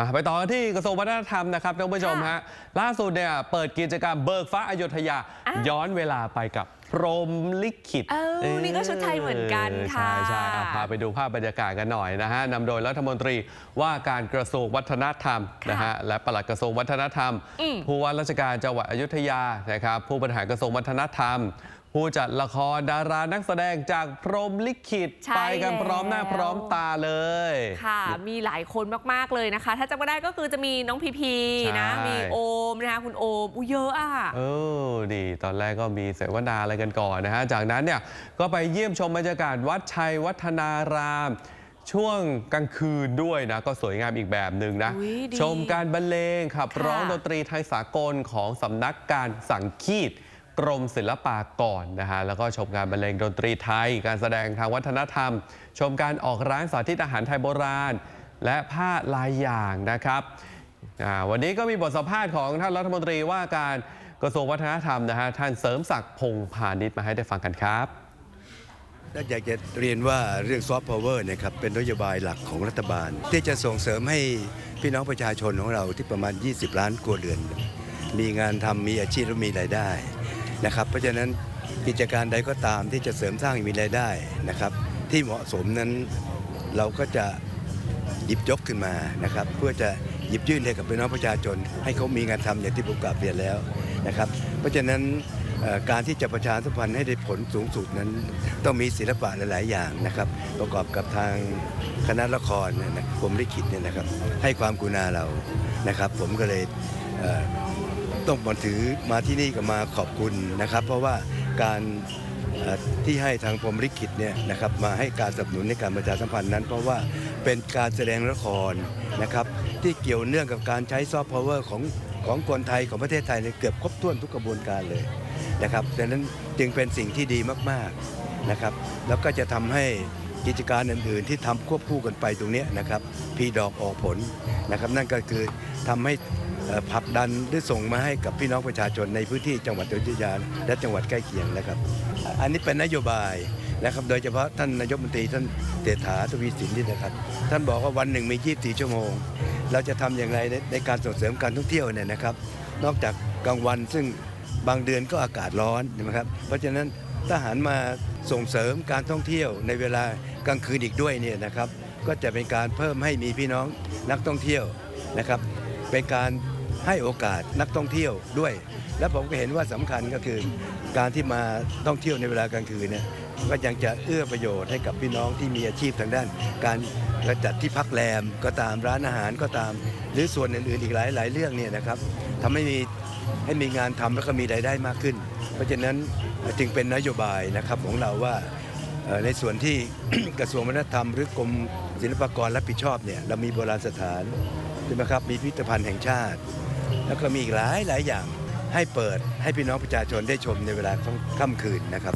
อะไปต่อกันที่กระทรวงวัฒนธรรมนะครับท่านผู้ชมฮะล่าสุดเนี่ยเปิดกิจกรรมเบิกฟ้าอยุธยาอะย้อนเวลาไปกับพรหมลิขิตเออนี่ก็ชุดไทยเหมือนกันค่ะ ใช่ใช่อะพาไปดูภาพบรรยากาศกันหน่อยนะฮะนำโดยรัฐมนตรีว่าการกระทรวงวัฒนธรรมค่ะนะฮะและปลัดกระทรวงวัฒนธรรมอืมผู้ว่าราชการจังหวัดอยุธยานะครับผู้บริหารกระทรวงวัฒนธรรม ผู้จัดละครดารานักแสดงจากพรหมลิขิตใช่ไปกันพร้อมหน้าแล้วพร้อมตาเลย ค่ะ มีหลายคนมาก ๆ เลยนะคะ ถ้าจำไม่ได้ก็คือจะมีน้องพีพีนะใช่มีโอมนะคะคุณโอมอุยเยอะอะเออดี ตอนแรกก็มีเสวนาอะไรกันก่อนนะฮะ จากนั้นเนี่ยก็ไปเยี่ยมชมบรรยากาศวัดชัยวัฒนารามช่วงกลางคืนด้วยนะ ก็สวยงามอีกแบบหนึ่งนะอุ๊ยดีชมการบรรเลงขับค่ะร้องดนตรีไทยสากลของสำนักการสังคีต กรมศิลปากรนะฮะแล้วก็ชมการบรรเลงดนตรีไทย การแสดงทางวัฒนธรรม ชมการออกร้านสาธิตอาหารไทยโบราณ และผ้าลายอย่างนะครับวันนี้ก็มีบทสัมภาษณ์ของท่านรัฐมนตรีว่าการกระทรวงวัฒนธรรมนะฮะท่านเสริมศักดิ์พงพาณิชย์มาให้ได้ฟังกันครับและอยากจะเรียนว่าเรื่องซอฟต์พาวเวอร์เนี่ยครับเป็นนโยบายหลักของรัฐบาล ที่จะส่งเสริมให้พี่น้องประชาชนของเราที่ประมาณ 20 ล้านครัวเรือน มีงานทำมีอาชีพและมีรายได้ นะครับ เพราะฉะนั้นกิจการใดก็ตามที่จะเสริมสร้างมีรายได้นะครับ ที่เหมาะสมนั้นเราก็จะหยิบยกขึ้นมานะครับ เพื่อจะหยิบยื่นให้กับพี่น้องประชาชน ให้เขามีงานทำอย่างที่ผมกล่าวเรียนแล้วนะครับ เพราะฉะนั้นการที่จะประชาสัมพันธ์ให้ได้ผลสูงสุดนั้น ต้องมีศิลปะหลาย ๆ อย่างนะครับ ประกอบกับทางคณะละครนะผมลิขิตเนี่ยนะครับ ให้ความกุณาเรานะครับ ผมก็เลย ต้องมาถือมาที่นี่ก็มาขอบคุณนะครับ เพราะว่าการที่ให้ทางพรมลิขิตเนี่ยนะครับมาให้การสนับสนุนในการประชาสัมพันธ์นั้น เพราะว่าเป็นการแสดงละครนะครับที่เกี่ยวเนื่องกับการใช้ซอฟต์พาวเวอร์ของของคนไทยของประเทศไทยเนี่ยเกือบครบถ้วนทุกกระบวนการเลยนะครับดังนั้นจึงเป็นสิ่งที่ดีมากๆนะครับ แล้วก็จะทำให้กิจการอื่น ๆ ที่ทำควบคู่กันไปตรงนี้นะครับ พีดอกออกผลนะครับนั่นก็คือทำให้ผลักดันหรือส่งมาให้กับพี่น้องประชาชนในพื้นที่จังหวัดอยุธยาและจังหวัดใกล้เคียงนะครับ อันนี้เป็นนโยบายนะครับโดยเฉพาะท่านนายกรัฐมนตรีท่านเศรษฐาทวีสินนี่นะครับ ท่านบอกว่าวันหนึ่งมี 24 ชั่วโมง เราจะทำอย่างไรในในการส่งเสริมการท่องเที่ยวเนี่ยนะครับ นอกจากกลางวันซึ่งบางเดือนก็อากาศร้อนนะครับ เพราะฉะนั้นทหารมาส่งเสริมการท่องเที่ยวในเวลากลางคืนอีกด้วยเนี่ยนะครับ ก็จะเป็นการเพิ่มให้มีพี่น้องนักท่องเที่ยวนะครับ เป็นการให้โอกาสนักท่องเที่ยวด้วย และผมก็เห็นว่าสำคัญก็คือ การที่มาท่องเที่ยวในเวลากลางคืนเนี่ยก็ยังจะเอื้อประโยชน์ให้กับพี่น้องที่มีอาชีพทางด้าน การกระจัดที่พักแรมก็ตามร้านอาหารก็ตาม หรือส่วนอื่นๆอีกหลายหลายเรื่องเนี่ยนะครับทำให้มีให้มีงานทำแล้วก็มีรายได้มากขึ้น เพราะฉะนั้นจึงเป็นนโยบายนะครับของเราว่า ในส่วนที่ กระทรวงวัฒนธรรม หรือกรมศิลปากรรับผิดชอบเนี่ยเรามีโบราณสถานใช่ไหมครับมีพิพิธภัณฑ์แห่งชาติ แล้วก็มีอีกหลายหลายอย่างให้เปิดให้พี่น้องประชาชนได้ชมในเวลาค่ำคืนนะครับ